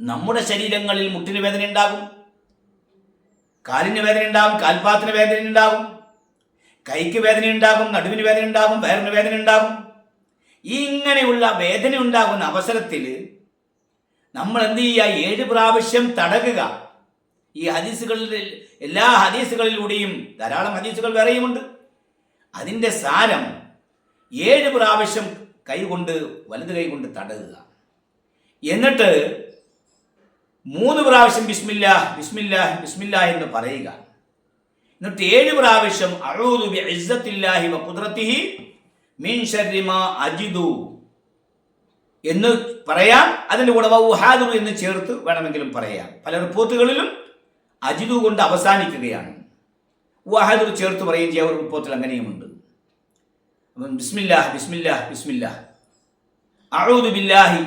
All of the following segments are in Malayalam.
നമ്മുടെ ശരീരങ്ങളിൽ മുട്ടിന് വേദന ഉണ്ടാകും. കാലിന് വേദന ഉണ്ടാകും കാൽപാത്തിന് വേദന ഉണ്ടാകും. കൈക്ക് വേദന ഉണ്ടാകും നടുവിന് വേദന ഉണ്ടാകും വയറിന് വേദന ഉണ്ടാകും. ഇങ്ങനെയുള്ള വേദന ഉണ്ടാകുന്ന അവസരത്തിൽ നമ്മൾ എന്ത് ചെയ്യുക? ഏഴ് പ്രാവശ്യം തടകുക. ഈ ഹദീസുകളിൽ എല്ലാ ഹദീസുകളിലൂടെയും ധാരാളം ഹദീസുകൾ വേറെയുമുണ്ട്. അതിന്റെ സാരം ഏഴ് പ്രാവശ്യം കൈകൊണ്ട് വലത് കൈ കൊണ്ട് തടകുക. എന്നിട്ട് മൂന്ന് പ്രാവശ്യം ബിസ്മില്ല ബിസ്മില്ല ബിസ്മില്ല എന്ന് പറയുക. എന്നിട്ട് ഏഴ് പ്രാവശ്യം അജിദു എന്ന് പറയാം. അതിന്റെ കൂടെ വൗഹാദു എന്ന് ചേർത്ത് വേണമെങ്കിലും പറയാം. പല റിപ്പോർട്ടുകളിലും അജിദു കൊണ്ട് അവസാനിക്കുകയാണ്. വഹാദുർ ചേർത്ത് പറയുകയും ചെയ്യാൻ ഒരു റിപ്പോർട്ടിൽ അങ്ങനെയുമുണ്ട്. അപ്പം ബിസ്മില്ലാഹ് ബിസ്മില്ലാഹ് ബിസ്മില്ലാഹ് അഊദു ബില്ലാഹി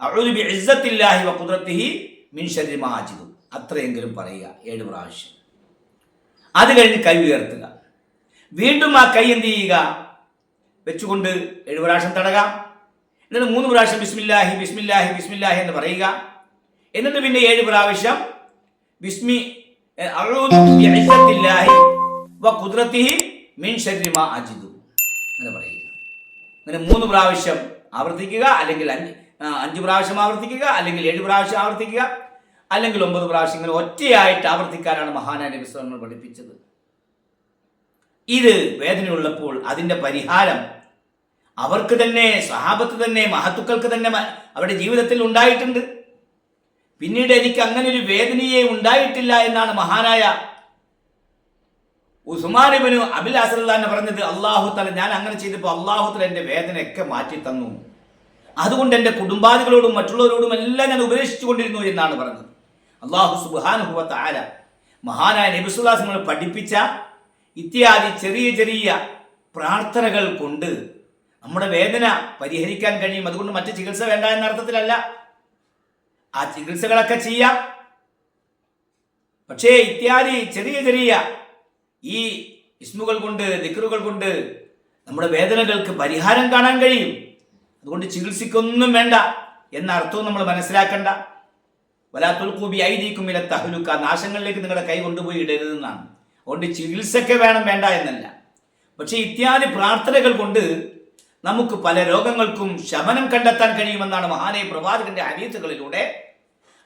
അഊദു ബി ഇസ്സത്തില്ലാഹി വ ഖുദ്റത്തിഹി മിൻ അജിദു. അത്രയെങ്കിലും പറയുക ഏഴ് പ്രാവശ്യം. അത് കഴിഞ്ഞ് കൈ ഉയർത്തുക. വീണ്ടും ആ കൈ എന്ത് ചെയ്യുക? വെച്ചുകൊണ്ട് ഏഴ് പ്രാവശ്യം തടകാം. എന്നിട്ട് മൂന്ന് പ്രാവശ്യം ബിസ്മില്ലാഹി ബിസ്മില്ലാഹി ബിസ്മില്ലാഹി എന്ന് പറയുക. എന്നിട്ട് പിന്നെ ഏഴ് പ്രാവശ്യം ബിസ്മി മിൻ അങ്ങനെ പറയുക. അങ്ങനെ മൂന്ന് പ്രാവശ്യം ആവർത്തിക്കുക അല്ലെങ്കിൽ അഞ്ച് അഞ്ച് പ്രാവശ്യം ആവർത്തിക്കുക അല്ലെങ്കിൽ ഏഴ് പ്രാവശ്യം ആവർത്തിക്കുക അല്ലെങ്കിൽ ഒമ്പത് പ്രാവശ്യം ഇങ്ങനെ ഒറ്റയായിട്ട് ആവർത്തിക്കാനാണ് മഹാനായ നബി സ്വലങ്ങൾ പഠിപ്പിച്ചത്. ഇത് വേദനയുള്ളപ്പോൾ അതിന്റെ പരിഹാരം അവർക്ക് തന്നെ സ്വഹാബത്ത് തന്നെ മഹത്തുക്കൾക്ക് തന്നെ അവരുടെ ജീവിതത്തിൽ ഉണ്ടായിട്ടുണ്ട്. പിന്നീട് എനിക്ക് അങ്ങനെ ഒരു വേദനയെ ഉണ്ടായിട്ടില്ല എന്നാണ് മഹാനായ ഉസ്മാനിബിന് അബിൽ അസലാന്ന് പറഞ്ഞത്. അള്ളാഹു തല ഞാൻ അങ്ങനെ ചെയ്തപ്പോൾ അള്ളാഹു തല എന്റെ വേദനയൊക്കെ മാറ്റി തന്നു അതുകൊണ്ട് എന്റെ കുടുംബാദികളോടും മറ്റുള്ളവരോടും എല്ലാം ഞാൻ ഉപദേശിച്ചു കൊണ്ടിരുന്നു എന്നാണ് പറഞ്ഞത്. അള്ളാഹു സുബാനുഭവത്ത് ആല മഹാനായ നബിസുല്ലാസങ്ങൾ പഠിപ്പിച്ച ഇത്യാദി ചെറിയ ചെറിയ പ്രാർത്ഥനകൾ കൊണ്ട് നമ്മുടെ വേദന പരിഹരിക്കാൻ കഴിയും. അതുകൊണ്ട് മറ്റ് ചികിത്സ വേണ്ട എന്ന അർത്ഥത്തിലല്ല. ആ ചികിത്സകളൊക്കെ ചെയ്യാം. പക്ഷേ ഇത്യാദി ചെറിയ ചെറിയ ഈ ഇസ്മുകൾ കൊണ്ട് ദിക്റുകൾ കൊണ്ട് നമ്മുടെ വേദനകൾക്ക് പരിഹാരം കാണാൻ കഴിയും. അതുകൊണ്ട് ചികിത്സിക്കൊന്നും വേണ്ട എന്ന അർത്ഥവും നമ്മൾ മനസ്സിലാക്കണ്ട. വലാത്തുൽക്കൂബി ഐദീക്കും ഇല തഹലുക്ക. നാശങ്ങളിലേക്ക് നിങ്ങളുടെ കൈ കൊണ്ടുപോയി ഇടരുതെന്നാണ്. അതുകൊണ്ട് ചികിത്സയ്ക്ക് വേണം വേണ്ട എന്നല്ല. പക്ഷേ ഇത്യാദി പ്രാർത്ഥനകൾ കൊണ്ട് നമുക്ക് പല രോഗങ്ങൾക്കും ശമനം കണ്ടെത്താൻ കഴിയുമെന്നാണ് മഹാനായ പ്രവാചകന്റെ ഹദീസുകളിലൂടെ.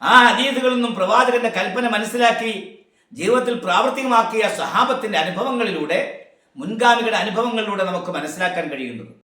ആ നിന്നും പ്രവാചകന്റെ കൽപ്പന മനസ്സിലാക്കി ജീവിതത്തിൽ പ്രാവർത്തികമാക്കിയ സഹാബത്തിന്റെ അനുഭവങ്ങളിലൂടെ മുൻഗാമികളുടെ അനുഭവങ്ങളിലൂടെ നമുക്ക് മനസ്സിലാക്കാൻ കഴിയുന്നത്.